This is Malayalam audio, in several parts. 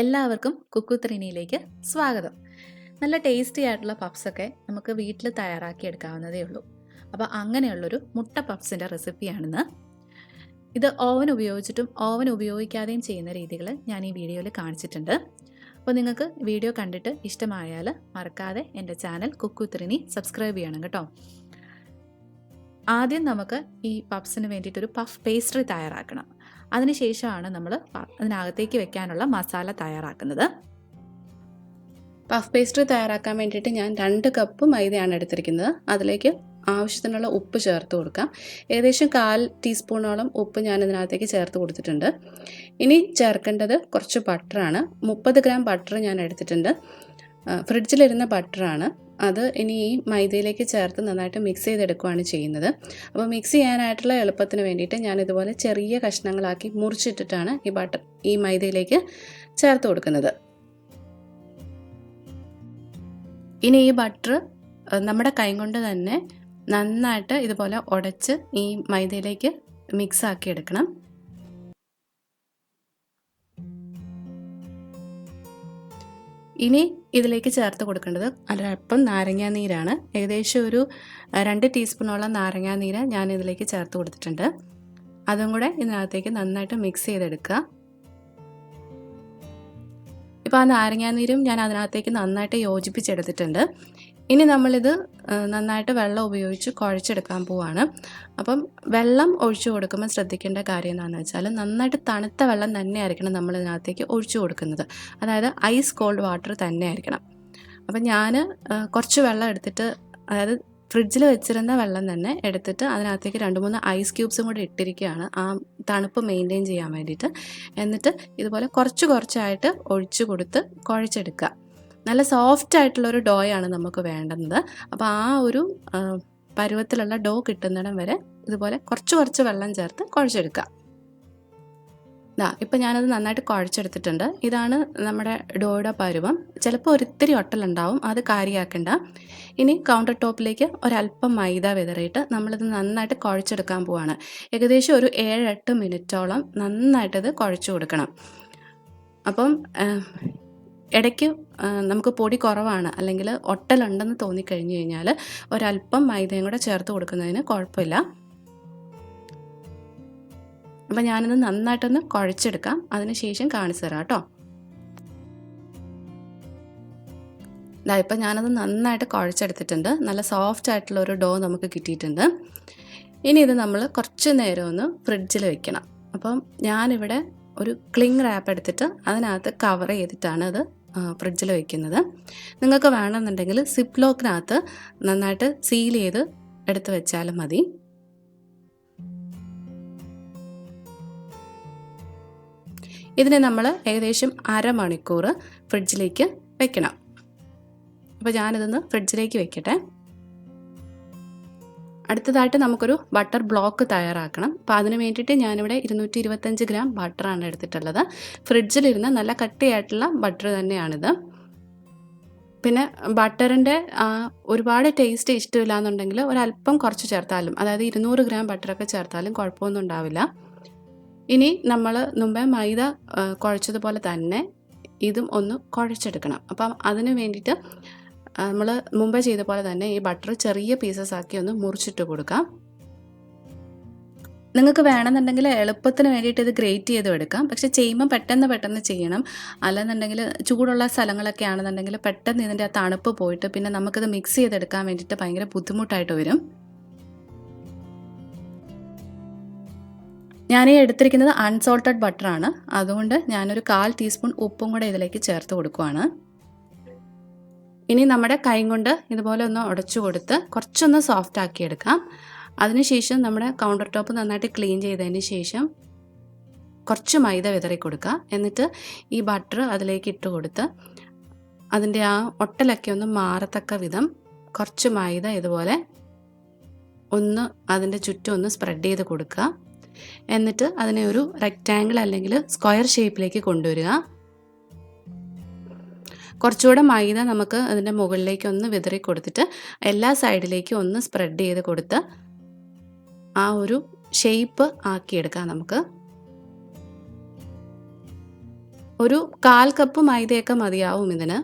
എല്ലാവർക്കും കുക്കുത്രിനിയിലേക്ക് സ്വാഗതം. നല്ല ടേസ്റ്റി ആയിട്ടുള്ള പപ്സൊക്കെ നമുക്ക് വീട്ടിൽ തയ്യാറാക്കി എടുക്കാവുന്നതേ ഉള്ളൂ. അപ്പോൾ അങ്ങനെയുള്ളൊരു മുട്ട പപ്സിന്റെ റെസിപ്പിയാണിന്ന് ഇത് ഓവൻ ഉപയോഗിച്ചിട്ടും ഓവൻ ഉപയോഗിക്കാതെയും ചെയ്യുന്ന രീതികൾ ഞാൻ ഈ വീഡിയോയിൽ കാണിച്ചിട്ടുണ്ട്. അപ്പോൾ നിങ്ങൾക്ക് വീഡിയോ കണ്ടിട്ട് ഇഷ്ടമായാൽ മറക്കാതെ എന്റെ ചാനൽ കുക്കുത്രിനി സബ്സ്ക്രൈബ് ചെയ്യണം കേട്ടോ. ആദ്യം നമുക്ക് ഈ പപ്സിന് വേണ്ടിയിട്ടൊരു പഫ് പേസ്ട്രി തയ്യാറാക്കണം. അതിനുശേഷമാണ് നമ്മൾ അതിനകത്തേക്ക് വെക്കാനുള്ള മസാല തയ്യാറാക്കുന്നത്. പഫ് പേസ്ട്രി തയ്യാറാക്കാൻ വേണ്ടിയിട്ട് ഞാൻ രണ്ട് കപ്പ് മൈദയാണ് എടുത്തിരിക്കുന്നത്. അതിലേക്ക് ആവശ്യത്തിനുള്ള ഉപ്പ് ചേർത്ത് കൊടുക്കാം. ഏകദേശം കാൽ ടീസ്പൂണോളം ഉപ്പ് ഞാൻ ഇതിനകത്തേക്ക് ചേർത്ത് കൊടുത്തിട്ടുണ്ട്. ഇനി ചേർക്കേണ്ടത് കുറച്ച് ബട്ടറാണ് മുപ്പത് ഗ്രാം ബട്ടർ ഞാൻ എടുത്തിട്ടുണ്ട്. ഫ്രിഡ്ജിലിരുന്ന ബട്ടറാണ് അത് ഇനി ഈ മൈദയിലേക്ക് ചേർത്ത് നന്നായിട്ട് മിക്സ് ചെയ്തെടുക്കുകയാണ് ചെയ്യുന്നത്. അപ്പോൾ മിക്സ് ചെയ്യാനായിട്ടുള്ള എളുപ്പത്തിന് വേണ്ടിയിട്ട് ഞാൻ ഇതുപോലെ ചെറിയ കഷ്ണങ്ങളാക്കി മുറിച്ചിട്ടിട്ടാണ് ഈ ബട്ടർ ഈ മൈദയിലേക്ക് ചേർത്ത് കൊടുക്കുന്നത്. ഇനി ഈ ബട്ടർ നമ്മുടെ കൈ കൊണ്ട് തന്നെ നന്നായിട്ട് ഇതുപോലെ ഉടച്ച് ഈ മൈദയിലേക്ക് മിക്സ് ആക്കി എടുക്കണം ഇനി ഇതിലേക്ക് ചേർത്ത് കൊടുക്കേണ്ടത് ഒരല്പം നാരങ്ങാ നീരാണ്. ഏകദേശം ഒരു രണ്ട് ടീസ്പൂണോളം നാരങ്ങാ നീര് ഞാൻ ഇതിലേക്ക് ചേർത്ത് കൊടുത്തിട്ടുണ്ട്. അതും കൂടെ ഇതിനകത്തേക്ക് നന്നായിട്ട് മിക്സ് ചെയ്തെടുക്കുക. ഇപ്പോൾ ആ നാരങ്ങാനീരും ഞാൻ അതിനകത്തേക്ക് നന്നായിട്ട് യോജിപ്പിച്ചെടുത്തിട്ടുണ്ട്. ഇനി നമ്മളിത് നന്നായിട്ട് വെള്ളം ഉപയോഗിച്ച് കുഴച്ചെടുക്കാൻ പോവാണ്. അപ്പം വെള്ളം ഒഴിച്ചു കൊടുക്കുമ്പോൾ ശ്രദ്ധിക്കേണ്ട കാര്യം എന്താണെന്ന് വെച്ചാൽ നന്നായിട്ട് തണുത്ത വെള്ളം തന്നെയായിരിക്കണം നമ്മൾ ഇതിനകത്തേക്ക് ഒഴിച്ചു കൊടുക്കുന്നത്. അതായത് ഐസ് കോൾഡ് വാട്ടർ തന്നെയായിരിക്കണം. അപ്പം ഞാൻ കുറച്ച് വെള്ളം എടുത്തിട്ട് അതായത് ഫ്രിഡ്ജിൽ വെച്ചിരുന്ന വെള്ളം തന്നെ എടുത്തിട്ട് അതിനകത്തേക്ക് രണ്ട് മൂന്ന് ഐസ് ക്യൂബ്സും കൂടി ഇട്ടിരിക്കുകയാണ്. ആ തണുപ്പ് മെയിന്റെയിൻ ചെയ്യാൻ വേണ്ടിയിട്ട്. എന്നിട്ട് ഇതുപോലെ കുറച്ച് കുറച്ചായിട്ട് ഒഴിച്ചു കൊടുത്ത് കുഴച്ചെടുക്കുക. നല്ല സോഫ്റ്റ് ആയിട്ടുള്ളൊരു ഡോയാണ് നമുക്ക് വേണ്ടുന്നത്. അപ്പോൾ ആ ഒരു പരുവത്തിലുള്ള ഡോ കിട്ടുന്നിടം വരെ ഇതുപോലെ കുറച്ച് കുറച്ച് വെള്ളം ചേർത്ത് കുഴച്ചെടുക്കുക. ഇതാ ഇപ്പം ഞാനത് നന്നായിട്ട് കുഴച്ചെടുത്തിട്ടുണ്ട്. ഇതാണ് നമ്മുടെ ഡോയുടെ പരുവം. ചിലപ്പോൾ ഒരിത്തിരി ഒട്ടലുണ്ടാവും അത് കാര്യമാക്കണ്ട ഇനി കൗണ്ടർ ടോപ്പിലേക്ക് ഒരല്പം മൈദ വിതറിയിട്ട് നമ്മളിത് നന്നായിട്ട് കുഴച്ചെടുക്കാൻ പോവാണ്. ഏകദേശം ഒരു ഏഴെട്ട് മിനിറ്റോളം നന്നായിട്ടത് കുഴച്ചു കൊടുക്കണം. അപ്പം ഇടയ്ക്ക് നമുക്ക് പൊടി കുറവാണ്. അല്ലെങ്കിൽ ഒട്ടലുണ്ടെന്ന് തോന്നിക്കഴിഞ്ഞ് കഴിഞ്ഞാൽ ഒരല്പം മൈദയും കൂടെ ചേർത്ത് കൊടുക്കുന്നതിന് കുഴപ്പമില്ല. അപ്പം ഞാനത് നന്നായിട്ടൊന്ന് കുഴച്ചെടുക്കാം. അതിനുശേഷം കാണിച്ചു തരാം കേട്ടോ. ഇതാ ഇപ്പം ഞാനത് നന്നായിട്ട് കുഴച്ചെടുത്തിട്ടുണ്ട്. നല്ല സോഫ്റ്റ് ആയിട്ടുള്ള ഒരു ഡോ നമുക്ക് കിട്ടിയിട്ടുണ്ട്. ഇനി ഇത് നമ്മൾ കുറച്ച് നേരം ഒന്ന് ഫ്രിഡ്ജിൽ വെക്കണം. അപ്പം ഞാനിവിടെ ഒരു ക്ലിങ് റാപ്പ് എടുത്തിട്ട് അതിനകത്ത് കവർ ചെയ്തിട്ടാണ് അത് ഫ്രിഡ്ജിൽ വെക്കുന്നത്. നിങ്ങൾക്ക് വേണമെന്നുണ്ടെങ്കിൽ സിപ്പ് ലോക്കിനകത്ത് നന്നായിട്ട് സീൽ ചെയ്ത് എടുത്ത് വെച്ചാലും മതി. ഇതിനെ നമ്മൾ ഏകദേശം അരമണിക്കൂർ ഫ്രിഡ്ജിലേക്ക് വെക്കണം. അപ്പോൾ ഞാനിതൊന്ന് ഫ്രിഡ്ജിലേക്ക് വെക്കട്ടെ. അടുത്തതായിട്ട് നമുക്കൊരു ബട്ടർ ബ്ലോക്ക് തയ്യാറാക്കണം. അപ്പോൾ അതിന് വേണ്ടിയിട്ട് ഞാനിവിടെ ഇരുന്നൂറ്റി ഇരുപത്തഞ്ച് ഗ്രാം ബട്ടറാണ് എടുത്തിട്ടുള്ളത്. ഫ്രിഡ്ജിലിരുന്ന് നല്ല കട്ടിയായിട്ടുള്ള ബട്ടർ തന്നെയാണിത്. പിന്നെ ബട്ടറിന്റെ ഒരുപാട് ടേസ്റ്റ് ഇഷ്ടമില്ല എന്നുണ്ടെങ്കിൽ ഒരല്പം കുറച്ച് ചേർത്താലും അതായത് ഇരുന്നൂറ് ഗ്രാം ബട്ടറൊക്കെ ചേർത്താലും കുഴപ്പമൊന്നും ഉണ്ടാവില്ല. ഇനി നമ്മൾ മുമ്പേ മൈദ കുഴച്ചതുപോലെ തന്നെ ഇതും ഒന്ന് കുഴച്ചെടുക്കണം. അപ്പം അതിന് വേണ്ടിയിട്ട് നമ്മൾ മുമ്പേ ചെയ്ത പോലെ തന്നെ ഈ ബട്ടർ ചെറിയ പീസസ് ആക്കി ഒന്ന് മുറിച്ചിട്ട് കൊടുക്കാം. നിങ്ങൾക്ക് വേണമെന്നുണ്ടെങ്കിൽ എളുപ്പത്തിന് വേണ്ടിയിട്ട് ഇത് ഗ്രേറ്റ് ചെയ്ത് എടുക്കാം. പക്ഷേ ചെയ്യുമ്പോൾ പെട്ടെന്ന് പെട്ടെന്ന് ചെയ്യണം. അല്ലെന്നുണ്ടെങ്കിൽ ചൂടുള്ള സ്ഥലങ്ങളൊക്കെ ആണെന്നുണ്ടെങ്കിൽ പെട്ടെന്ന് ഇതിന്റെ ആ തണുപ്പ് പോയിട്ട് പിന്നെ നമുക്കിത് മിക്സ് ചെയ്തെടുക്കാൻ വേണ്ടിയിട്ട് ഭയങ്കര ബുദ്ധിമുട്ടായിട്ട് വരും. ഞാൻ ഈ എടുത്തിരിക്കുന്നത് അൺസോൾട്ടഡ് ബട്ടറാണ് അതുകൊണ്ട് ഞാനൊരു കാൽ ടീസ്പൂൺ ഉപ്പും കൂടെ ഇതിലേക്ക് ചേർത്ത് കൊടുക്കുവാണ്. ഇനി നമ്മുടെ കൈ കൊണ്ട് ഇതുപോലെ ഒന്ന് ഉടച്ചു കൊടുത്ത് കുറച്ചൊന്ന് സോഫ്റ്റ് ആക്കി എടുക്കാം. അതിനുശേഷം നമ്മുടെ കൗണ്ടർ ടോപ്പ് നന്നായിട്ട് ക്ലീൻ ചെയ്തതിന് ശേഷം കുറച്ച് മൈദ വിതറി കൊടുക്കുക എന്നിട്ട് ഈ ബട്ടർ അതിലേക്ക് ഇട്ട് കൊടുത്ത് അതിന്റെ ആ ഒട്ടലൊക്കെ ഒന്ന് മാറത്തക്ക വിധം കുറച്ച് മൈദ ഇതുപോലെ ഒന്ന് അതിന്റെ ചുറ്റും ഒന്ന് സ്പ്രെഡ് ചെയ്ത് കൊടുക്കുക. എന്നിട്ട് അതിനെ ഒരു റെക്റ്റാങ്കിൾ അല്ലെങ്കിൽ സ്ക്വയർ ഷേപ്പിലേക്ക് കൊണ്ടുവരിക. കുറച്ചുകൂടെ മൈദ നമുക്ക് അതിന്റെ മുകളിലേക്ക് ഒന്ന് വിതറി കൊടുത്തിട്ട് എല്ലാ സൈഡിലേക്കും ഒന്ന് സ്പ്രെഡ് ചെയ്ത് കൊടുത്ത് ആ ഒരു ഷേപ്പ് ആക്കിയെടുക്കാം നമുക്ക്. ഒരു കാൽ കപ്പ് മൈദയൊക്കെ മതിയാവും ഇതിന്.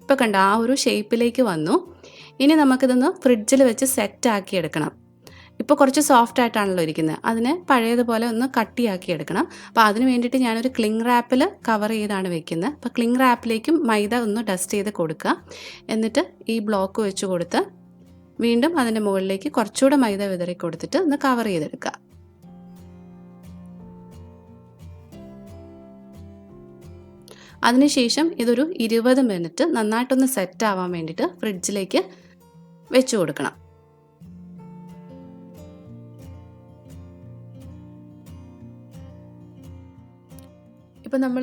ഇപ്പം കണ്ട ആ ഒരു ഷേപ്പിലേക്ക് വന്നു. ഇനി നമുക്കിതൊന്ന് ഫ്രിഡ്ജിൽ വെച്ച് സെറ്റ് ആക്കി എടുക്കണം ഇപ്പോൾ കുറച്ച് സോഫ്റ്റ് ആയിട്ടാണല്ലോ ഇരിക്കുന്നത്. അതിനെ പഴയതുപോലെ ഒന്ന് കട്ടിയാക്കി എടുക്കണം. അപ്പോൾ അതിന് വേണ്ടിയിട്ട് ഞാനൊരു ക്ലിങ് റാപ്പിൽ കവർ ചെയ്താണ് വെക്കുന്നത്. അപ്പോൾ ക്ലിങ് റാപ്പിലേക്കും മൈദ ഒന്ന് ഡസ്റ്റ് ചെയ്ത് കൊടുക്കുക. എന്നിട്ട് ഈ ബ്ലോക്ക് വെച്ച് കൊടുത്ത് വീണ്ടും അതിന്റെ മുകളിലേക്ക് കുറച്ചുകൂടെ മൈദ വിതറി കൊടുത്തിട്ട് ഒന്ന് കവർ ചെയ്തെടുക്കുക. അതിനുശേഷം ഇതൊരു ഇരുപത് മിനിറ്റ് നന്നായിട്ടൊന്ന് സെറ്റ് ആവാൻ വേണ്ടിയിട്ട് ഫ്രിഡ്ജിലേക്ക് വെച്ച് കൊടുക്കണം. ഇപ്പം നമ്മൾ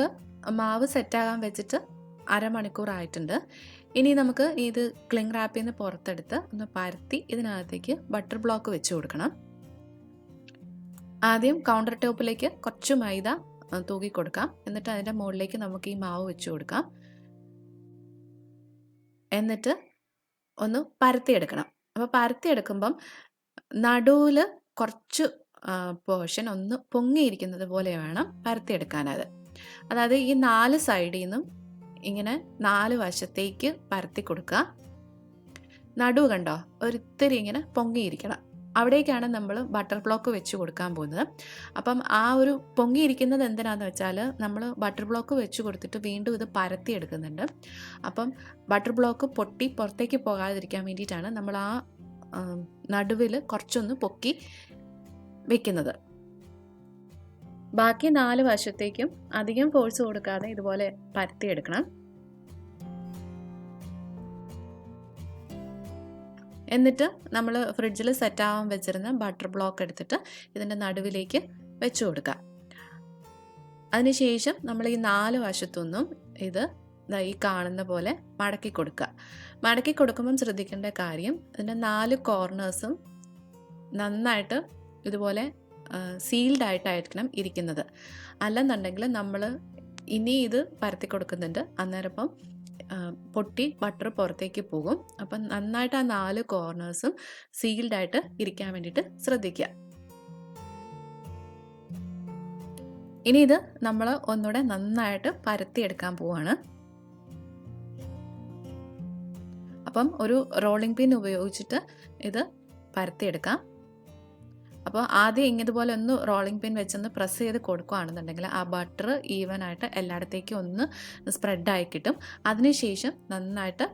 മാവ് സെറ്റാകാൻ വെച്ചിട്ട് അരമണിക്കൂറായിട്ടുണ്ട്. ഇനി നമുക്ക് ഇത് ക്ലിങ് റാപ്പിൽ നിന്ന് പുറത്തെടുത്ത് ഒന്ന് പരത്തി ഇതിനകത്തേക്ക് ബട്ടർ ബ്ലോക്ക് വെച്ച് കൊടുക്കണം. ആദ്യം കൗണ്ടർ ടോപ്പിലേക്ക് കുറച്ച് മൈദ തൂകി തൂക്കി കൊടുക്കാം. എന്നിട്ട് അതിന്റെ മുകളിലേക്ക് നമുക്ക് ഈ മാവ് വെച്ച് കൊടുക്കാം. എന്നിട്ട് ഒന്ന് പരത്തിയെടുക്കണം. അപ്പോൾ പരത്തിയെടുക്കുമ്പം നടുവിൽ കുറച്ച് പോർഷൻ ഒന്ന് പൊങ്ങിയിരിക്കുന്നത് പോലെ വേണം പരത്തിയെടുക്കാനത്. അതായത് ഈ നാല് സൈഡിൽ നിന്നും ഇങ്ങനെ നാല് വശത്തേക്ക് പരത്തി കൊടുക്കുക. നടുവ് കണ്ടോ? ഒരിത്തിരി ഇങ്ങനെ പൊങ്ങിയിരിക്കണം. അവിടേക്കാണ് നമ്മൾ ബട്ടർ ബ്ലോക്ക് വെച്ച് കൊടുക്കാൻ പോകുന്നത്. അപ്പം ആ ഒരു പൊങ്ങിയിരിക്കുന്നത് എന്തിനാണെന്ന് വെച്ചാൽ നമ്മൾ ബട്ടർ ബ്ലോക്ക് വെച്ച് കൊടുത്തിട്ട് വീണ്ടും ഇത് പരത്തി എടുക്കുന്നുണ്ട്. അപ്പം ബട്ടർ ബ്ലോക്ക് പൊട്ടി പുറത്തേക്ക് പോകാതിരിക്കാൻ വേണ്ടിയിട്ടാണ് നമ്മൾ ആ നടുവിൽ കുറച്ചൊന്ന് പൊക്കി വെക്കുന്നത്. ബാക്കി നാല് വശത്തേക്കും അധികം ഫോഴ്സ് കൊടുക്കാതെ ഇതുപോലെ പരത്തിയെടുക്കണം. എന്നിട്ട് നമ്മൾ ഫ്രിഡ്ജിൽ സെറ്റ് ആവാൻ വെച്ചിരുന്ന ബട്ടർ ബ്ലോക്ക് എടുത്തിട്ട് ഇതിന്റെ നടുവിലേക്ക് വെച്ച് കൊടുക്കുക. അതിനുശേഷം നമ്മൾ ഈ നാല് വശത്തൊന്നും ഇത് ഈ കാണുന്ന പോലെ മടക്കി കൊടുക്കുക. മടക്കി കൊടുക്കുമ്പം ശ്രദ്ധിക്കേണ്ട കാര്യം ഇതിന്റെ നാല് കോർണേഴ്സും നന്നായിട്ട് ഇതുപോലെ സീൽഡ് ആയിട്ടായിരിക്കണം ഇരിക്കുന്നത്. അല്ലെന്നുണ്ടെങ്കിൽ നമ്മൾ ഇനി ഇത് പരത്തി കൊടുക്കുന്നുണ്ട്. അന്നേരപ്പം പൊട്ടി ബട്ടർ പുറത്തേക്ക് പോകും. അപ്പം നന്നായിട്ട് ആ നാല് കോർണേഴ്സും സീൽഡ് ആയിട്ട് ഇരിക്കാൻ വേണ്ടിയിട്ട് ശ്രദ്ധിക്കുക. ഇനി ഇത് നമ്മൾ ഒന്നുകൂടെ നന്നായിട്ട് പരത്തിയെടുക്കാൻ പോവാണ്. അപ്പം ഒരു റോളിംഗ് പിൻ ഉപയോഗിച്ചിട്ട് ഇത് പരത്തിയെടുക്കാം. അപ്പോൾ ആദ്യം ഇങ്ങതുപോലെ ഒന്ന് റോളിംഗ് പിൻ വെച്ചൊന്ന് പ്രസ് ചെയ്ത് കൊടുക്കുകയാണെന്നുണ്ടെങ്കിൽ ആ ബട്ടർ ഈവൻ ആയിട്ട് എല്ലായിടത്തേക്കും ഒന്ന് സ്പ്രെഡായി കിട്ടും. അതിനുശേഷം നന്നായിട്ട്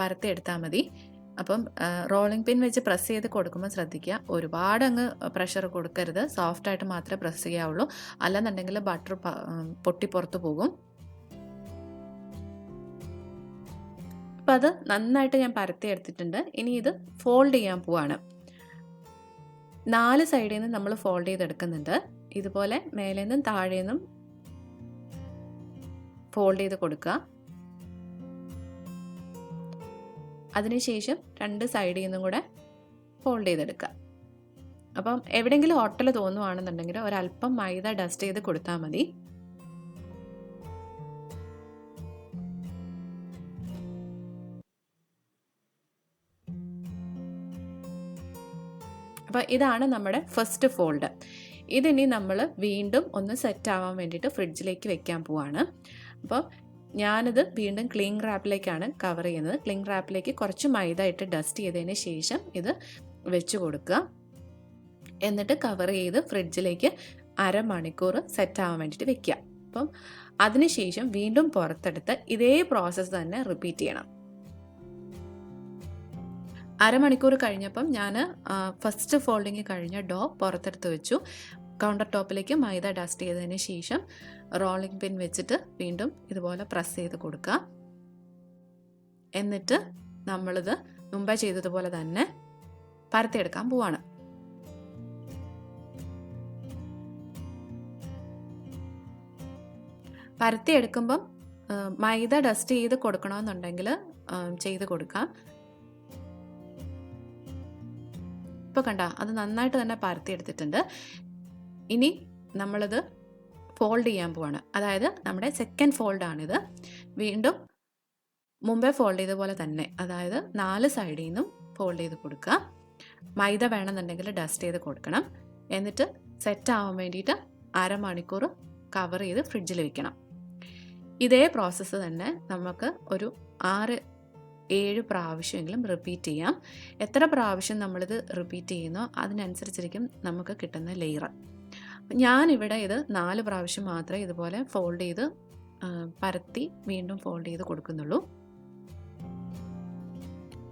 പരത്തിയെടുത്താൽ മതി. അപ്പം റോളിംഗ് പിൻ വെച്ച് പ്രസ് ചെയ്ത് കൊടുക്കുമ്പോൾ ശ്രദ്ധിക്കുക. ഒരുപാട് അങ്ങ് പ്രഷർ കൊടുക്കരുത്. സോഫ്റ്റായിട്ട് മാത്രമേ പ്രസ് ചെയ്യാവുള്ളൂ. അല്ലെന്നുണ്ടെങ്കിൽ ബട്ടർ പൊട്ടി പുറത്ത് പോകും. അപ്പം അത് നന്നായിട്ട് ഞാൻ പരത്തി എടുത്തിട്ടുണ്ട്. ഇനി ഇത് ഫോൾഡ് ചെയ്യാൻ പോവാണ്. നാല് സൈഡിൽ നിന്ന് നമ്മൾ ഫോൾഡ് ചെയ്തെടുക്കുന്നുണ്ട്. ഇതുപോലെ മേലെ നിന്നും താഴെ നിന്നും ഫോൾഡ് ചെയ്ത് കൊടുക്കുക. അതിനുശേഷം രണ്ട് സൈഡിൽ നിന്നും കൂടെ ഫോൾഡ് ചെയ്തെടുക്കുക. അപ്പം എവിടെയെങ്കിലും ഹോട്ടൽ തോന്നുവാണെന്നുണ്ടെങ്കിൽ ഒരല്പം മൈദ ഡസ്റ്റ് ചെയ്ത് കൊടുത്താൽ മതി. അപ്പോൾ ഇതാണ് നമ്മുടെ ഫസ്റ്റ് ഫോൾഡ് ഇതിനി നമ്മൾ വീണ്ടും ഒന്ന് സെറ്റ് ആവാൻ വേണ്ടിയിട്ട് ഫ്രിഡ്ജിലേക്ക് വെക്കാൻ പോവാണ്. അപ്പോൾ ഞാനിത് വീണ്ടും ക്ലീൻ റാപ്പിലേക്കാണ് കവർ ചെയ്യുന്നത്. ക്ലീൻ റാപ്പിലേക്ക് കുറച്ച് മൈദ ഇട്ട് ഡസ്റ്റ് ചെയ്തതിന് ശേഷം ഇത് വെച്ച് കൊടുക്കുക. എന്നിട്ട് കവർ ചെയ്ത് ഫ്രിഡ്ജിലേക്ക് അരമണിക്കൂർ സെറ്റ് ആവാൻ വേണ്ടിയിട്ട് വെക്കുക. അപ്പം അതിനുശേഷം വീണ്ടും പുറത്തെടുത്ത് ഇതേ പ്രോസസ്സ് തന്നെ റിപ്പീറ്റ് ചെയ്യണം. അരമണിക്കൂർ കഴിഞ്ഞപ്പം ഞാൻ ഫസ്റ്റ് ഫോൾഡിങ് കഴിഞ്ഞ ഡോ പുറത്തെടുത്ത് വെച്ചു. കൗണ്ടർ ടോപ്പിലേക്ക് മൈദ ഡസ്റ്റ് ചെയ്തതിന് ശേഷം റോളിംഗ് പിൻ വെച്ചിട്ട് വീണ്ടും ഇതുപോലെ പ്രസ് ചെയ്ത് കൊടുക്കുക. എന്നിട്ട് നമ്മളിത് മുമ്പേ ചെയ്തതുപോലെ തന്നെ പരത്തിയെടുക്കാൻ പോവാണ്. പരത്തിയെടുക്കുമ്പം മൈദ ഡസ്റ്റ് ചെയ്ത് കൊടുക്കണമെന്നുണ്ടെങ്കിൽ ചെയ്ത് കൊടുക്കാം. ഇപ്പോൾ കണ്ട അത് നന്നായിട്ട് തന്നെ പരത്തിയെടുത്തിട്ടുണ്ട് ഇനി നമ്മളത് ഫോൾഡ് ചെയ്യാൻ പോവാണ്. അതായത് നമ്മുടെ സെക്കൻഡ് ഫോൾഡാണിത് വീണ്ടും മുമ്പേ ഫോൾഡ് ചെയ്ത പോലെ തന്നെ അതായത് നാല് സൈഡിൽ നിന്നും ഫോൾഡ് ചെയ്ത് കൊടുക്കുക. മൈദ വേണമെന്നുണ്ടെങ്കിൽ ഡസ്റ്റ് ചെയ്ത് കൊടുക്കണം. എന്നിട്ട് സെറ്റ് ആവാൻ വേണ്ടിയിട്ട് അരമണിക്കൂർ കവർ ചെയ്ത് ഫ്രിഡ്ജിൽ വെക്കണം. ഇതേ പ്രോസസ്സ് തന്നെ നമുക്ക് ഒരു ആറ് ഏഴ് പ്രാവശ്യമെങ്കിലും റിപ്പീറ്റ് ചെയ്യാം. എത്ര പ്രാവശ്യം നമ്മളിത് റിപ്പീറ്റ് ചെയ്യുന്നോ അതിനനുസരിച്ചിരിക്കും നമുക്ക് കിട്ടുന്ന ലെയർ ഞാനിവിടെ ഇത് നാല് പ്രാവശ്യം മാത്രമേ ഇതുപോലെ ഫോൾഡ് ചെയ്ത് പരത്തി വീണ്ടും ഫോൾഡ് ചെയ്ത് കൊടുക്കുന്നുള്ളൂ.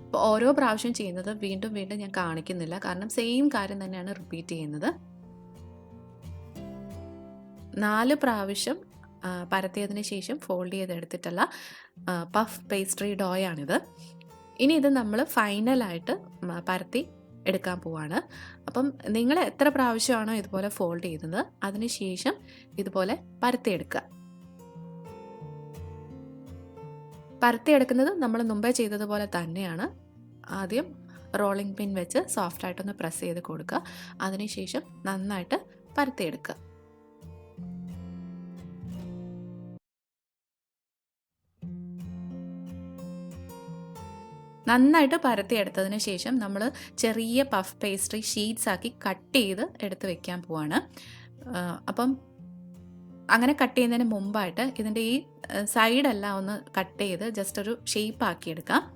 അപ്പോൾ ഓരോ പ്രാവശ്യം ചെയ്യുന്നത് വീണ്ടും വീണ്ടും ഞാൻ കാണിക്കുന്നില്ല. കാരണം സെയിം കാര്യം തന്നെയാണ് റിപ്പീറ്റ് ചെയ്യുന്നത്. നാല് പ്രാവശ്യം പരത്തിയതിന് ശേഷം ഫോൾഡ് ചെയ്തെടുത്തിട്ടുള്ള പഫ് പേസ്ട്രി ഡോയാണിത് ഇനി ഇത് നമ്മൾ ഫൈനലായിട്ട് പരത്തി എടുക്കാൻ പോവാണ്. അപ്പം നിങ്ങൾ എത്ര പ്രാവശ്യമാണോ ഇതുപോലെ ഫോൾഡ് ചെയ്യുന്നത് അതിന് ശേഷം ഇതുപോലെ പരത്തിയെടുക്കുക. പരത്തിയെടുക്കുന്നത് നമ്മൾ മുമ്പേ ചെയ്തതുപോലെ തന്നെയാണ്. ആദ്യം റോളിംഗ് പിൻ വെച്ച് സോഫ്റ്റായിട്ടൊന്ന് പ്രസ് ചെയ്ത് കൊടുക്കുക. അതിനുശേഷം നന്നായിട്ട് പരത്തിയെടുക്കുക. നന്നായിട്ട് പരത്തിയെടുത്തതിന് ശേഷം നമ്മൾ ചെറിയ പഫ് പേസ്ട്രി ഷീറ്റ്സ് ആക്കി കട്ട് ചെയ്ത് എടുത്ത് വെക്കാൻ പോവാണ്. അപ്പം അങ്ങനെ കട്ട് ചെയ്യുന്നതിന് മുമ്പായിട്ട് ഇതിന്റെ ഈ സൈഡെല്ലാം ഒന്ന് കട്ട് ചെയ്ത് ജസ്റ്റ് ഒരു ഷേപ്പ് ആക്കിയെടുക്കാം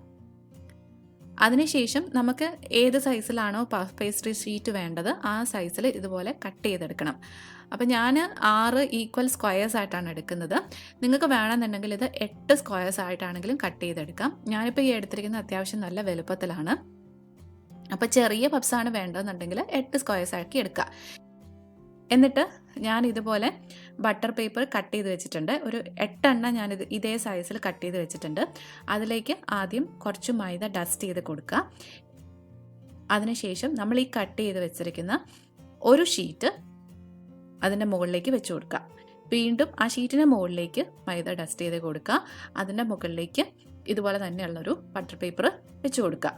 അതിനുശേഷം നമുക്ക് ഏത് സൈസിലാണോ പഫ് പേസ്ട്രി ഷീറ്റ് വേണ്ടത് ആ സൈസിൽ ഇതുപോലെ കട്ട് ചെയ്തെടുക്കണം. അപ്പം ഞാൻ ആറ് ഈക്വൽ സ്ക്വയേഴ്സ് ആയിട്ടാണ് എടുക്കുന്നത്. നിങ്ങൾക്ക് വേണമെന്നുണ്ടെങ്കിൽ ഇത് എട്ട് സ്ക്വയേഴ്സ് ആയിട്ടാണെങ്കിലും കട്ട് ചെയ്തെടുക്കാം. ഞാനിപ്പോൾ ഈ എടുത്തിരിക്കുന്നത് അത്യാവശ്യം നല്ല വലുപ്പത്തിലാണ്. അപ്പോൾ ചെറിയ പപ്സാണ് വേണ്ടതെന്നുണ്ടെങ്കിൽ എട്ട് സ്ക്വയേഴ്സ് ആക്കി എടുക്കുക. എന്നിട്ട് ഞാൻ ഇതുപോലെ ബട്ടർ പേപ്പർ കട്ട് ചെയ്ത് വെച്ചിട്ടുണ്ട്. ഒരു എട്ടെണ്ണം ഞാനിത് ഇതേ സൈസിൽ കട്ട് ചെയ്ത് വെച്ചിട്ടുണ്ട്. അതിലേക്ക് ആദ്യം കുറച്ച് മൈദ ഡസ്റ്റ് ചെയ്ത് കൊടുക്കുക. അതിനുശേഷം നമ്മൾ ഈ കട്ട് ചെയ്ത് വെച്ചിരിക്കുന്ന ഒരു ഷീറ്റ് അതിന്റെ മുകളിലേക്ക് വെച്ച് കൊടുക്കുക. വീണ്ടും ആ ഷീറ്റിന്റെ മുകളിലേക്ക് മൈദ ഡസ്റ്റ് ചെയ്ത് കൊടുക്കുക. അതിന്റെ മുകളിലേക്ക് ഇതുപോലെ തന്നെയുള്ളൊരു ബട്ടർ പേപ്പർ വെച്ച് കൊടുക്കുക.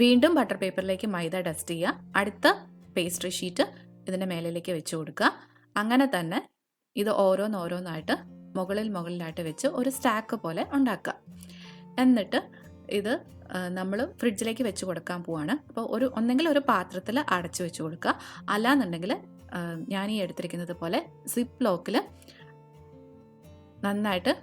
വീണ്ടും ബട്ടർ പേപ്പറിലേക്ക് മൈദ ഡസ്റ്റ് ചെയ്യുക. അടുത്ത പേസ്ട്രി ഷീറ്റ് ഇതിന്റെ മേലിലേക്ക് വെച്ച് കൊടുക്കുക. അങ്ങനെ തന്നെ ഇത് ഓരോന്നോരോന്നായിട്ട് മുകളിൽ മുകളിലായിട്ട് വെച്ച് ഒരു സ്റ്റാക്ക് പോലെ ഉണ്ടാക്കുക. എന്നിട്ട് ഇത് നമ്മൾ ഫ്രിഡ്ജിലേക്ക് വെച്ച് കൊടുക്കാൻ പോവാണ്. അപ്പോൾ ഒരു ഒന്നെങ്കിൽ ഒരു പാത്രത്തിൽ അടച്ചു വെച്ച് കൊടുക്കുക. അല്ലാന്നുണ്ടെങ്കിൽ ഞാൻ ഈ എടുത്തിരിക്കുന്നത് പോലെ സിപ്പ് ലോക്കിൽ നന്നായിട്ട്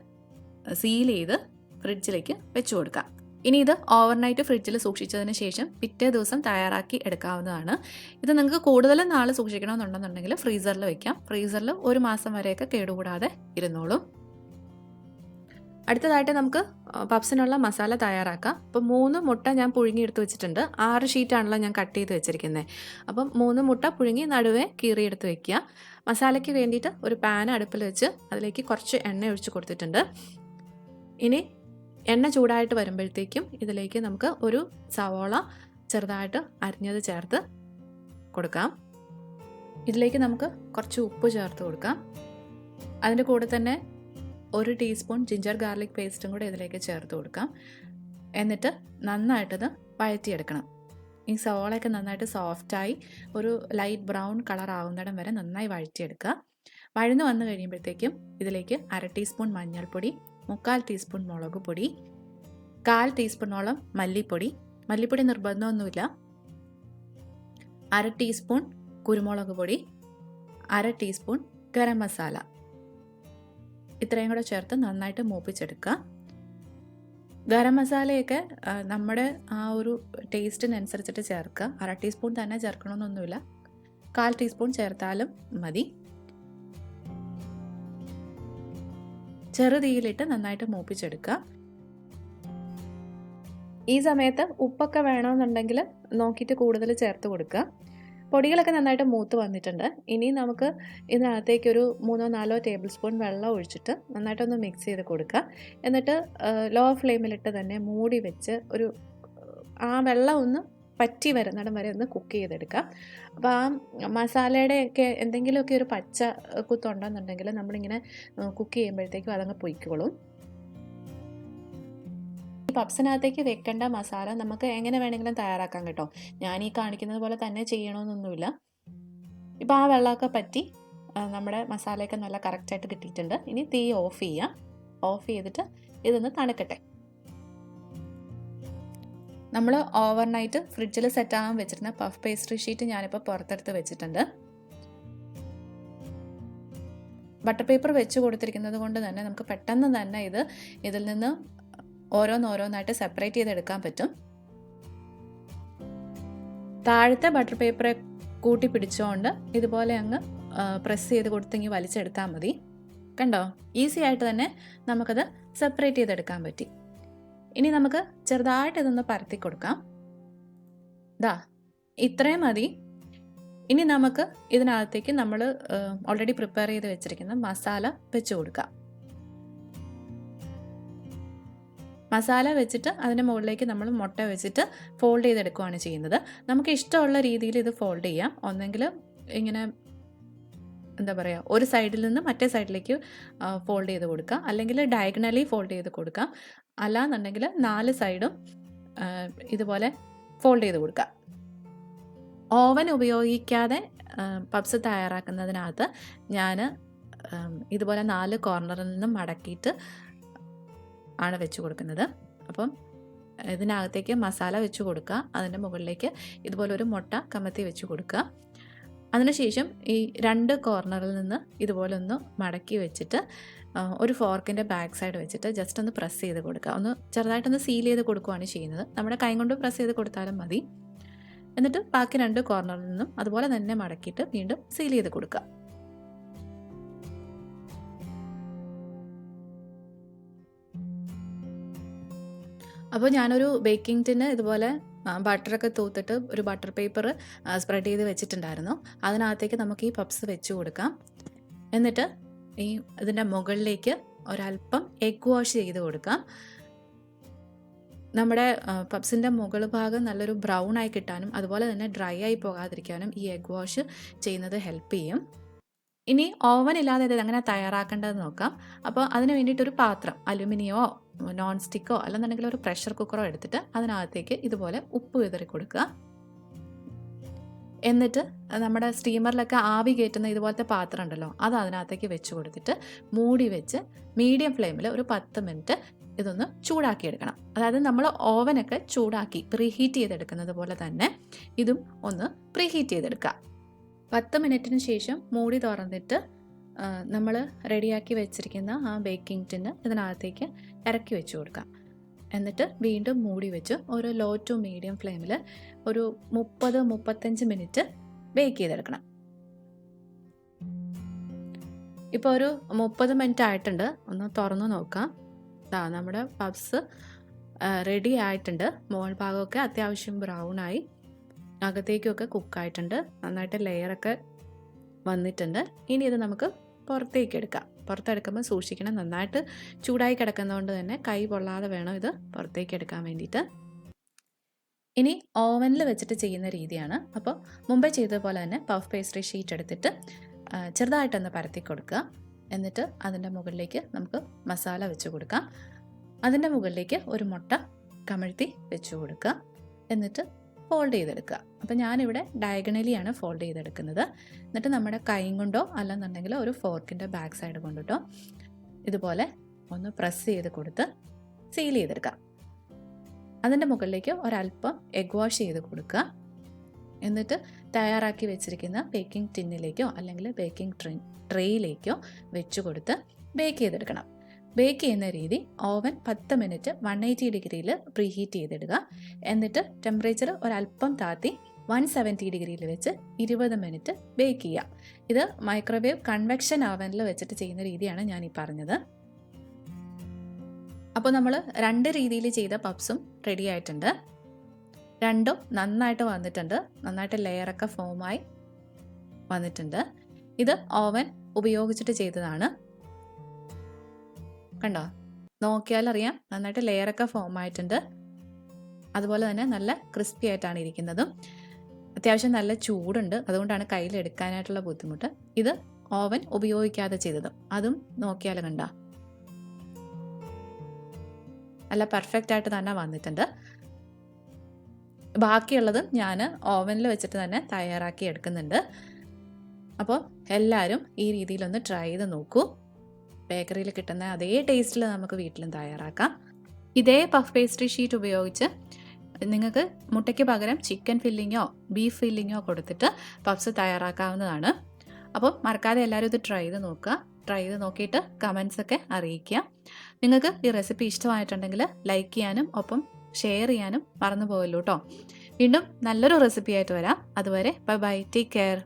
സീൽ ചെയ്ത് ഫ്രിഡ്ജിലേക്ക് വെച്ച് കൊടുക്കുക. ഇനി ഇത് ഓവർനൈറ്റ് ഫ്രിഡ്ജിൽ സൂക്ഷിച്ചതിന് ശേഷം പിറ്റേ ദിവസം തയ്യാറാക്കി എടുക്കാവുന്നതാണ്. ഇത് നിങ്ങൾക്ക് കൂടുതൽ നാൾ സൂക്ഷിക്കണമെന്നുണ്ടെന്നുണ്ടെങ്കിൽ ഫ്രീസറിൽ വെക്കാം. ഫ്രീസറിൽ ഒരു മാസം വരെയൊക്കെ കേടുകൂടാതെ ഇരുന്നോളും. അടുത്തതായിട്ട് നമുക്ക് പപ്സിനുള്ള മസാല തയ്യാറാക്കാം. അപ്പം മൂന്ന് മുട്ട ഞാൻ പുഴുങ്ങി പുഴുങ്ങിയെടുത്ത് വെച്ചിട്ടുണ്ട്. ആറ് ഷീറ്റാണല്ലോ ഞാൻ കട്ട് ചെയ്ത് വെച്ചിരിക്കുന്നത്. അപ്പം മൂന്ന് മുട്ട പുഴുങ്ങി നടുവേ കീറിയെടുത്ത് വെക്കുക. മസാലയ്ക്ക് വേണ്ടിയിട്ട് ഒരു പാൻ അടുപ്പിൽ വെച്ച് അതിലേക്ക് കുറച്ച് എണ്ണ ഒഴിച്ച് കൊടുത്തിട്ടുണ്ട്. ഇനി എണ്ണ ചൂടായിട്ട് വരുമ്പോഴത്തേക്കും ഇതിലേക്ക് നമുക്ക് ഒരു സവോള ചെറുതായിട്ട് അരിഞ്ഞത് ചേർത്ത് കൊടുക്കാം. ഇതിലേക്ക് നമുക്ക് കുറച്ച് ഉപ്പ് ചേർത്ത് കൊടുക്കാം. അതിന്റെ കൂടെ തന്നെ ഒരു ടീസ്പൂൺ ജിഞ്ചർ ഗാർലിക് പേസ്റ്റും കൂടെ ഇതിലേക്ക് ചേർത്ത് കൊടുക്കാം. എന്നിട്ട് നന്നായിട്ടത് വഴറ്റിയെടുക്കണം. ഈ സവോളയൊക്കെ നന്നായിട്ട് സോഫ്റ്റായി ഒരു ലൈറ്റ് ബ്രൗൺ കളർ ആവുന്നിടം വരെ നന്നായി വഴറ്റിയെടുക്കുക. വഴന്ന് വന്നു കഴിയുമ്പോഴത്തേക്കും ഇതിലേക്ക് അര ടീസ്പൂൺ മഞ്ഞൾപ്പൊടി മുക്കാൽ ടീസ്പൂൺ മുളക് പൊടി കാൽ ടീസ്പൂണോളം മല്ലിപ്പൊടി. മല്ലിപ്പൊടി നിർബന്ധമൊന്നുമില്ല. അര ടീസ്പൂൺ കുരുമുളക് പൊടി അര ടീസ്പൂൺ ഗരം മസാല. ഇത്രയും കൂടെ ചേർത്ത് നന്നായിട്ട് മൂപ്പിച്ചെടുക്കുക. ഗരം മസാലയൊക്കെ നമ്മുടെ ആ ഒരു ടേസ്റ്റിനനുസരിച്ചിട്ട് ചേർക്കുക. അര ടീസ്പൂൺ തന്നെ ചേർക്കണമെന്നൊന്നുമില്ല. കാൽ ടീസ്പൂൺ ചേർത്താലും മതി. ചെറുതീയിലിട്ട് നന്നായിട്ട് മൂപ്പിച്ചെടുക്കുക. ഈ സമയത്ത് ഉപ്പൊക്കെ വേണമെന്നുണ്ടെങ്കിൽ നോക്കിയിട്ട് കൂടുതൽ ചേർത്ത് കൊടുക്കുക. പൊടികളൊക്കെ നന്നായിട്ട് മൂത്ത് വന്നിട്ടുണ്ട്. ഇനി നമുക്ക് ഇതിനകത്തേക്ക് ഒരു മൂന്നോ നാലോ ടേബിൾ സ്പൂൺ വെള്ളം ഒഴിച്ചിട്ട് നന്നായിട്ടൊന്ന് മിക്സ് ചെയ്ത് കൊടുക്കുക. എന്നിട്ട് ലോ ഫ്ലെയിമിലിട്ട് തന്നെ മൂടി വെച്ച് ഒരു ആ വെള്ളം ഒന്ന് പറ്റി വരുന്നിടം വരെ ഒന്ന് കുക്ക് ചെയ്തെടുക്കുക അപ്പോൾ ആ മസാലയുടെയൊക്കെ എന്തെങ്കിലുമൊക്കെ ഒരു പച്ച കുത്തുണ്ടെന്നുണ്ടെങ്കിൽ നമ്മളിങ്ങനെ കുക്ക് ചെയ്യുമ്പോഴത്തേക്കും അതങ്ങ് പൊയ്ക്കോളും. പപ്സിനകത്തേക്ക് വെക്കേണ്ട മസാല നമുക്ക് എങ്ങനെ വേണമെങ്കിലും തയ്യാറാക്കാം കേട്ടോ. ഞാൻ ഈ കാണിക്കുന്നത് പോലെ തന്നെ ചെയ്യണമെന്നൊന്നുമില്ല ഇപ്പോൾ ആ വെള്ളമൊക്കെ പറ്റി നമ്മുടെ മസാലയൊക്കെ നല്ല കറക്റ്റായിട്ട് കിട്ടിയിട്ടുണ്ട്. ഇനി തീ ഓഫ് ചെയ്യാം. ഓഫ് ചെയ്തിട്ട് ഇതൊന്ന് തണുക്കട്ടെ. നമ്മൾ ഓവർനൈറ്റ് ഫ്രിഡ്ജിൽ സെറ്റാകാൻ വെച്ചിരുന്ന പഫ് പേസ്ട്രി ഷീറ്റ് ഞാനിപ്പോൾ പുറത്തെടുത്ത് വെച്ചിട്ടുണ്ട്. ബട്ടർ പേപ്പർ വെച്ച് കൊടുത്തിരിക്കുന്നത് കൊണ്ട് തന്നെ നമുക്ക് പെട്ടെന്ന് തന്നെ ഇത് ഇതിൽ നിന്ന് ഓരോന്നോരോന്നായിട്ട് സെപ്പറേറ്റ് ചെയ്തെടുക്കാൻ പറ്റും. താഴത്തെ ബട്ടർ പേപ്പറെ കൂട്ടി പിടിച്ചുകൊണ്ട് ഇതുപോലെ അങ്ങ് പ്രസ് ചെയ്ത് കൊടുത്തെങ്കിൽ വലിച്ചെടുത്താൽ മതി. കണ്ടോ? ഈസി ആയിട്ട് തന്നെ നമുക്കത് സെപ്പറേറ്റ് ചെയ്തെടുക്കാൻ പറ്റി. ഇനി നമുക്ക് ചെറുതായിട്ട് ഇതൊന്ന് പരത്തി കൊടുക്കാം. ദാ ഇത്രയും മതി. ഇനി നമുക്ക് ഇതിനകത്തേക്ക് നമ്മൾ ഓൾറെഡി പ്രിപ്പയർ ചെയ്ത് വെച്ചിരിക്കുന്ന മസാല വെച്ച് കൊടുക്കാം. മസാല വെച്ചിട്ട് അതിന്റെ മുകളിലേക്ക് നമ്മൾ മുട്ട വെച്ചിട്ട് ഫോൾഡ് ചെയ്തെടുക്കുകയാണ് ചെയ്യുന്നത്. നമുക്ക് ഇഷ്ടമുള്ള രീതിയിൽ ഇത് ഫോൾഡ് ചെയ്യാം. ഒന്നെങ്കിൽ ഇങ്ങനെ എന്താ പറയുക ഒരു സൈഡിൽ നിന്ന് മറ്റേ സൈഡിലേക്ക് ഫോൾഡ് ചെയ്ത് കൊടുക്കാം. അല്ലെങ്കിൽ ഡയഗണലി ഫോൾഡ് ചെയ്ത് കൊടുക്കാം. അല്ലാന്നുണ്ടെങ്കിൽ നാല് സൈഡും ഇതുപോലെ ഫോൾഡ് ചെയ്ത് കൊടുക്കാം. ഓവൻ ഉപയോഗിക്കാതെ പബ്സ് തയ്യാറാക്കുന്നതിനകത്ത് ഞാൻ ഇതുപോലെ നാല് കോർണറിൽ നിന്നും മടക്കിയിട്ട് ആണ് വെച്ച് കൊടുക്കുന്നത്. അപ്പം ഇതിനകത്തേക്ക് മസാല വെച്ച് കൊടുക്കുക അതിന്റെ മുകളിലേക്ക് ഇതുപോലെ ഒരു മുട്ട കമത്തി വെച്ച് കൊടുക്കുക അതിനുശേഷം ഈ രണ്ട് കോർണറിൽ നിന്ന് ഇതുപോലെ ഒന്ന് മടക്കി വെച്ചിട്ട് ഒരു ഫോർക്കിന്റെ ബാക്ക് സൈഡ് വെച്ചിട്ട് ജസ്റ്റ് ഒന്ന് പ്രസ് ചെയ്ത് കൊടുക്കുക. ഒന്ന് ചെറുതായിട്ടൊന്ന് സീൽ ചെയ്ത് കൊടുക്കുകയാണ് ചെയ്യുന്നത്. നമ്മുടെ കൈ കൊണ്ട് പ്രസ് ചെയ്ത് കൊടുത്താലും മതി. എന്നിട്ട് ബാക്കി രണ്ട് കോർണറിൽ നിന്നും അതുപോലെ തന്നെ മടക്കിയിട്ട് വീണ്ടും സീൽ ചെയ്ത് കൊടുക്കുക. അപ്പോൾ ഞാനൊരു ബേക്കിംഗ് ടിന്ന് ഇതുപോലെ ബട്ടറൊക്കെ തൂത്തിട്ട് ഒരു ബട്ടർ പേപ്പർ സ്പ്രെഡ് ചെയ്ത് വെച്ചിട്ടുണ്ടായിരുന്നു. അതിനകത്തേക്ക് നമുക്ക് ഈ പപ്സ് വെച്ച് കൊടുക്കാം. എന്നിട്ട് ഈ ഇതിന്റെ മുകളിലേക്ക് ഒരല്പം എഗ് വാഷ് ചെയ്ത് കൊടുക്കാം. നമ്മുടെ പപ്സിന്റെ മുകൾ ഭാഗം നല്ലൊരു ബ്രൗൺ ആയി കിട്ടാനും അതുപോലെ തന്നെ ഡ്രൈ ആയി പോകാതിരിക്കാനും ഈ എഗ് വാഷ് ചെയ്യുന്നത് ഹെൽപ്പ് ചെയ്യും. ഇനി ഓവൻ ഇല്ലാതെ ഇത് എങ്ങനെ തയ്യാറാക്കേണ്ടതെന്ന് നോക്കാം. അപ്പോൾ അതിന് വേണ്ടിയിട്ടൊരു പാത്രം അലുമിനിയോ നോൺ സ്റ്റിക്കോ അല്ലെന്നുണ്ടെങ്കിൽ ഒരു പ്രഷർ കുക്കറോ എടുത്തിട്ട് അതിനകത്തേക്ക് ഇതുപോലെ ഉപ്പ് വിതറി കൊടുക്കുക. എന്നിട്ട് നമ്മുടെ സ്റ്റീമറിലൊക്കെ ആവി കയറ്റുന്ന ഇതുപോലത്തെ പാത്രം ഉണ്ടല്ലോ അത് അതിനകത്തേക്ക് വെച്ച് കൊടുത്തിട്ട് മൂടി വെച്ച് മീഡിയം ഫ്ലെയിമിൽ ഒരു പത്ത് മിനിറ്റ് ഇതൊന്ന് ചൂടാക്കി എടുക്കണം അതായത് നമ്മൾ ഓവനൊക്കെ ചൂടാക്കി പ്രീഹീറ്റ് ചെയ്തെടുക്കുന്നത് പോലെ തന്നെ ഇതും ഒന്ന് പ്രീഹീറ്റ് ചെയ്തെടുക്കുക. പത്ത് മിനിറ്റിന് ശേഷം മൂടി തുറന്നിട്ട് നമ്മൾ റെഡിയാക്കി വെച്ചിരിക്കുന്ന ആ ബേക്കിംഗ് ടിന്ന് ഇതിനകത്തേക്ക് ഇറക്കി വെച്ച് കൊടുക്കാം. എന്നിട്ട് വീണ്ടും മൂടി വെച്ച് ഒരു ലോ ടു മീഡിയം ഫ്ലെയിമിൽ ഒരു മുപ്പത് മുപ്പത്തഞ്ച് മിനിറ്റ് ബേക്ക് ചെയ്തെടുക്കണം. ഇപ്പോൾ ഒരു മുപ്പത് മിനിറ്റ് ആയിട്ടുണ്ട്. ഒന്ന് തുറന്നു നോക്കാം. ദാ നമ്മുടെ പബ്സ് റെഡി ആയിട്ടുണ്ട്. മോൾ ഭാഗമൊക്കെ അത്യാവശ്യം ബ്രൗൺ ആയി. അകത്തേക്കൊക്കെ കുക്കായിട്ടുണ്ട് നന്നായിട്ട് ലെയറൊക്കെ വന്നിട്ടുണ്ട്. ഇനി ഇത് നമുക്ക് പുറത്തേക്ക് എടുക്കുക പുറത്തെടുക്കുമ്പോൾ സൂക്ഷിക്കണം. നന്നായിട്ട് ചൂടായി കിടക്കുന്നതുകൊണ്ട് തന്നെ കൈ പൊള്ളാതെ വേണം ഇത് പുറത്തേക്ക് എടുക്കാൻ വേണ്ടിയിട്ട്. ഇനി ഓവനിൽ വെച്ചിട്ട് ചെയ്യുന്ന രീതിയാണ്. അപ്പോൾ മുമ്പേ ചെയ്തതുപോലെ തന്നെ പഫ് പേസ്ട്രി ഷീറ്റ് എടുത്തിട്ട് ചെറുതായിട്ടൊന്ന് പരത്തി കൊടുക്കുക. എന്നിട്ട് അതിന്റെ മുകളിലേക്ക് നമുക്ക് മസാല വെച്ച് കൊടുക്കാം. അതിന്റെ മുകളിലേക്ക് ഒരു മുട്ട കമഴ്ത്തി വെച്ച് കൊടുക്കുക. എന്നിട്ട് ഫോൾഡ് ചെയ്തെടുക്കുക. അപ്പോൾ ഞാനിവിടെ ഡയഗണലിയാണ് ഫോൾഡ് ചെയ്തെടുക്കുന്നത്. എന്നിട്ട് നമ്മുടെ കൈ കൊണ്ടോ അല്ലെന്നുണ്ടെങ്കിൽ ഒരു ഫോർക്കിന്റെ ബാക്ക് സൈഡ് കൊണ്ടിട്ടോ ഇതുപോലെ ഒന്ന് പ്രസ് ചെയ്ത് കൊടുത്ത് സീൽ ചെയ്തെടുക്കുക. അതിന്റെ മുകളിലേക്ക് ഒരല്പം എഗ് വാഷ് ചെയ്ത് കൊടുക്കുക. എന്നിട്ട് തയ്യാറാക്കി വെച്ചിരിക്കുന്ന ബേക്കിംഗ് ടിന്നിലേക്കോ അല്ലെങ്കിൽ ബേക്കിംഗ് ട്രേ ട്രേയിലേക്കോ വെച്ച് കൊടുത്ത് ബേക്ക് ചെയ്തെടുക്കണം. ബേക്ക് ചെയ്യുന്ന രീതി ഓവൻ പത്ത് മിനിറ്റ് വൺ എയ്റ്റി ഡിഗ്രിയിൽ പ്രീഹീറ്റ് ചെയ്തിടുക. എന്നിട്ട് ടെമ്പറേച്ചർ ഒരല്പം താത്തി വൺ സെവന്റി ഡിഗ്രിയിൽ വെച്ച് ഇരുപത് മിനിറ്റ് ബേക്ക് ചെയ്യാം ഇത് മൈക്രോവേവ് കൺവെക്ഷൻ ഓവനിൽ വെച്ചിട്ട് ചെയ്യുന്ന രീതിയാണ് ഞാൻ ഈ പറഞ്ഞത്. അപ്പോൾ നമ്മൾ രണ്ട് രീതിയിൽ ചെയ്ത പപ്സും റെഡി ആയിട്ടുണ്ട്. രണ്ടും നന്നായിട്ട് വന്നിട്ടുണ്ട്. നന്നായിട്ട് ലെയറൊക്കെ ഫോമായി വന്നിട്ടുണ്ട്. ഇത് ഓവൻ ഉപയോഗിച്ചിട്ട് ചെയ്തതാണ്. കണ്ടോ? നോക്കിയാൽ അറിയാം നന്നായിട്ട് ലെയറൊക്കെ ഫോം ആയിട്ടുണ്ട്. അതുപോലെ തന്നെ നല്ല ക്രിസ്പി ആയിട്ടാണ് ഇരിക്കുന്നതും. അത്യാവശ്യം നല്ല ചൂടുണ്ട്. അതുകൊണ്ടാണ് കയ്യിൽ എടുക്കാനായിട്ടുള്ള ബുദ്ധിമുട്ട്. ഇത് ഓവൻ ഉപയോഗിക്കാതെ ചെയ്തത്. അതും നോക്കിയാൽ കണ്ട. നല്ല പെർഫെക്റ്റ് ആയിട്ട് തന്നെ വന്നിട്ടുണ്ട്. ബാക്കിയുള്ളതും ഞാൻ ഓവനിൽ വെച്ചിട്ട് തന്നെ തയ്യാറാക്കി എടുക്കുന്നുണ്ട്. അപ്പോൾ എല്ലാവരും ഈ രീതിയിലൊന്ന് ട്രൈ ചെയ്ത് നോക്കൂ. ബേക്കറിയിൽ കിട്ടുന്ന അതേ ടേസ്റ്റിൽ നമുക്ക് വീട്ടിലും തയ്യാറാക്കാം. ഇതേ പഫ് പേസ്ട്രി ഷീറ്റ് ഉപയോഗിച്ച് നിങ്ങൾക്ക് മുട്ടയ്ക്ക് പകരം ചിക്കൻ ഫില്ലിങ്ങോ ബീഫ് ഫില്ലിങ്ങോ കൊടുത്തിട്ട് പഫ്സ് തയ്യാറാക്കാവുന്നതാണ്. അപ്പോൾ മറക്കാതെ എല്ലാവരും ഇത് ട്രൈ ചെയ്ത് നോക്കുക. ട്രൈ ചെയ്ത് നോക്കിയിട്ട് കമൻസ് ഒക്കെ അറിയിക്കുക. നിങ്ങൾക്ക് ഈ റെസിപ്പി ഇഷ്ടമായിട്ടുണ്ടെങ്കിൽ ലൈക്ക് ചെയ്യാനും ഒപ്പം ഷെയർ ചെയ്യാനും മറന്നു പോകല്ലോ കേട്ടോ വീണ്ടും നല്ലൊരു റെസിപ്പി ആയിട്ട് വരാം. അതുവരെ ബൈ ബൈ ടേക്ക് കെയർ